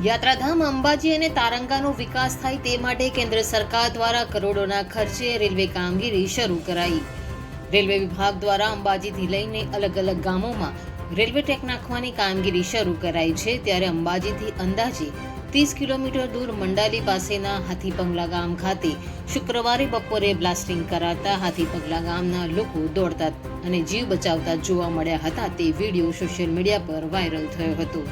યાત્રાધામ, અંબાજી અને તારંગાનો વિકાસ થાય તે માટે કેન્દ્ર સરકાર દ્વારા કરોડોના ખર્ચે રેલવે કામગીરી શરૂ કરાઈ. રેલવે વિભાગ દ્વારા અંબાજીથી લઈને અલગ અલગ ગામોમાં રેલવે ટ્રેક નાખવાની કામગીરી શરૂ કરાઈ છે. ત્યારે અંબાજીથી અંદાજે ત્રીસ કિલોમીટર દૂર મંડાલી પાસેના હાથીપંગલા ગામ ખાતે શુક્રવારે બપોરે બ્લાસ્ટિંગ કરાતા હાથીપંગલા ગામના લોકો દોડતા અને જીવ બચાવતા જોવા મળ્યા હતા તે વીડિયો સોશિયલ મીડિયા પર વાયરલ થયો હતો.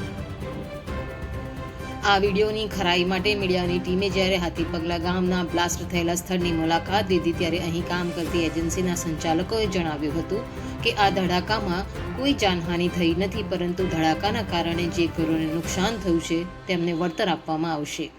આ વિડીયોની ખરાઈ માટે મીડિયાની ટીમે જ્યારે હાથીપગલા ગામના બ્લાસ્ટ થયેલા સ્થળની મુલાકાત લીધી ત્યારે અહીં કામ કરતી એજન્સીના સંચાલકોએ જણાવ્યું હતું કે આ ધડાકામાં કોઈ જાનહાનિ થઈ નથી, પરંતુ ધડાકાના કારણે જે ઘરોને નુકસાન થયું છે, તેમને વળતર આપવામાં આવશે.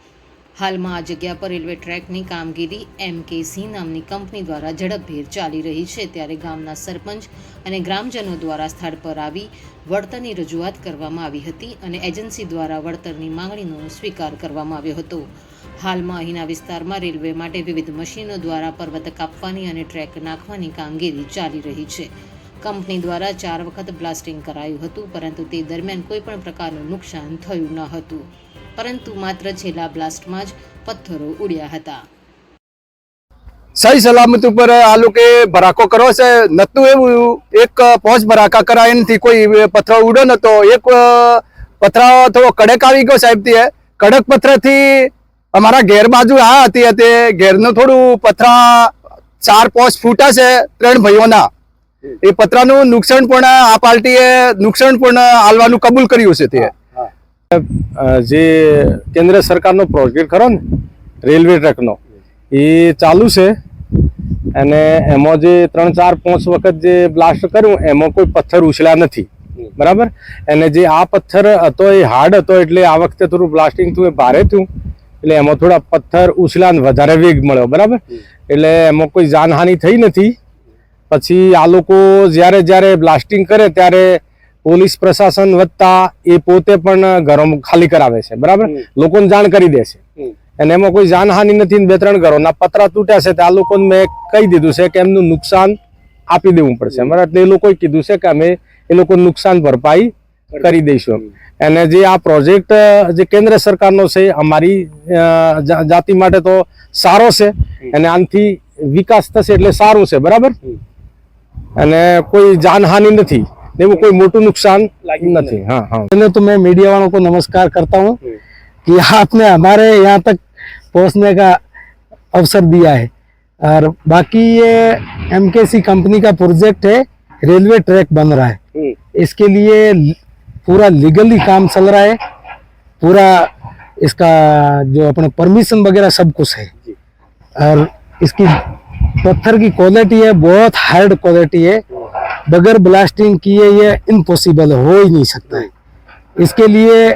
હાલમાં આ જગ્યા પર રેલવે ટ્રેકની કામગીરી એમકેસી નામની કંપની દ્વારા ઝડપભેર ચાલી રહી છે. ત્યારે ગામના સરપંચ અને ગ્રામજનો દ્વારા સ્થળ પર આવી વળતરની રજૂઆત કરવામાં આવી હતી અને એજન્સી દ્વારા વળતરની માંગણીનો સ્વીકાર કરવામાં આવ્યો હતો. હાલમાં અહીંના વિસ્તારમાં રેલવે માટે વિવિધ મશીનો દ્વારા પર્વત કાપવાની અને ટ્રેક નાખવાની કામગીરી ચાલી રહી છે. કંપની દ્વારા ચાર વખત બ્લાસ્ટિંગ કરાયું હતું, પરંતુ તે દરમિયાન કોઈ પણ પ્રકારનું નુકસાન થયું ન હતું. પરંતુ માત્ર છેલ્લા બ્લાસ્ટમાં જ પથ્થરો ઉડ્યા હતા. સહી સલામત ઉપર આ લોકો ભરાકો કરો છે. નતું એવું. એક પોચ ભરાકા કરાય નથી. કોઈ પથરો ઉડ્યો નતો એક પથરા થોડો કડક આવી ગયો સાહેબથી કડક પથરાથી અમારા ઘેર બાજુ આ હતી તે. ઘેરનું થોડું પથરા ચાર, પોચ ફૂટા છે ત્રણ ભાઈઓના. એ પથરાનું નુકસાન પણ આ પાર્ટીએ નુકસાન પણ હાલવાનું કબૂલ કર્યું છે તે. જે કેન્દ્ર સરકારનો પ્રોજેક્ટ ખરો ને, રેલવે ટ્રેકનો, એ ચાલુ છે. અને એમાં જે ત્રણ ચાર પાંચ વખત જે બ્લાસ્ટ કર્યું, એમાં કોઈ પથ્થર ઉછળ્યા નથી. બરાબર? અને જે આ પથ્થર હતો, એ હાર્ડ હતો, એટલે આ વખતે થોડું બ્લાસ્ટિંગ થયું, એ ભારે થયું. એટલે એમાં થોડા પથ્થર ઉછળ્યા વધારે વેગ મળ્યો, બરાબર? એટલે એમાં કોઈ જાનહાનિ થઈ નથી. પછી આ લોકો જ્યારે જ્યારે બ્લાસ્ટિંગ કરે, ત્યારે પોલીસ પ્રશાસન વધતા એ પોતે પણ ઘરો ખાલી કરાવે છે બરાબર? લોકોને જાણ કરી દે છે. અને એમાં કોઈ જાનહાનિ નથી ને બે ત્રણ ઘરોના પતરા તૂટ્યા છે તે આ લોકોને મેં કહી દીધું છે કે એમનું નુકસાન આપી દેવું પડશે. બરાબર એટલે એ લોકોએ કીધું છે કે અમે એ લોકોનું નુકસાન ભરપાઈ કરી દઈશું અને જે આ પ્રોજેક્ટ જે કેન્દ્ર સરકારનો છે અમારી જાતિ માટે તો સારો છે. અને આનાથી વિકાસ થશે એટલે સારું છે બરાબર? અને કોઈ જાનહાનિ નથી. એવું કોઈ મોટું नुकसान નથી हाँ हाँ पहले तो मैं मीडिया वालों को नमस्कार करता हूँ कि आपने हमारे यहाँ तक पहुँचने का अवसर दिया है और बाकी ये एमकेसी कंपनी का प्रोजेक्ट है रेलवे ट्रैक बन रहा है इसके लिए ल- पूरा लीगली काम चल रहा है पूरा इसका जो अपने परमिशन वगैरह सब कुछ है और इसकी पत्थर की क्वालिटी है बहुत हार्ड क्वालिटी है बगैर ब्लास्टिंग किए ये इम्पॉसिबल हो ही नहीं सकता है। इसके लिए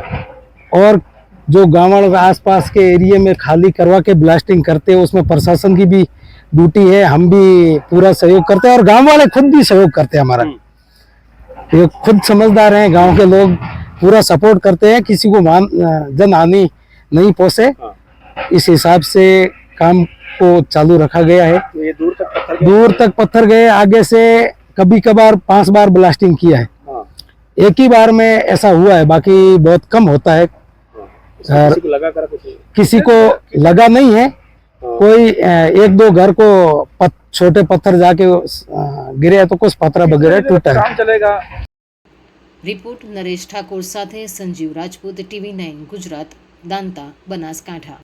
और जो गाँव आसपास के एरिया में खाली करवा के ब्लास्टिंग करते हैं उसमें प्रशासन की भी ड्यूटी है हम भी पूरा सहयोग करते हैं और गाँव वाले खुद भी सहयोग करते हैं हमारा। ये खुद समझदार हैं गाँव के लोग पूरा सपोर्ट करते हैं किसी को मान जन हानि नहीं पहुँचे। इस हिसाब से काम को चालू रखा गया है। पत्थर दूर तक पत्थर गए आगे से कभी कभार पांच बार ब्लास्टिंग किया है हाँ। एक ही बार में ऐसा हुआ है बाकी बहुत कम होता है और लगा कर कुछ किसी को लगा नहीं है कोई अ, एक दो घर को पत, छोटे पत्थर जाके अ, गिरे हैं तो कुछ पत्थर वगैरह टूटा है चलेगा રિપોર્ટ નરેશ ઠાકોર સાથે સંજીવ રાજપૂત ટીવી નાઇન ગુજરાત દાંતા બનાસકાંઠા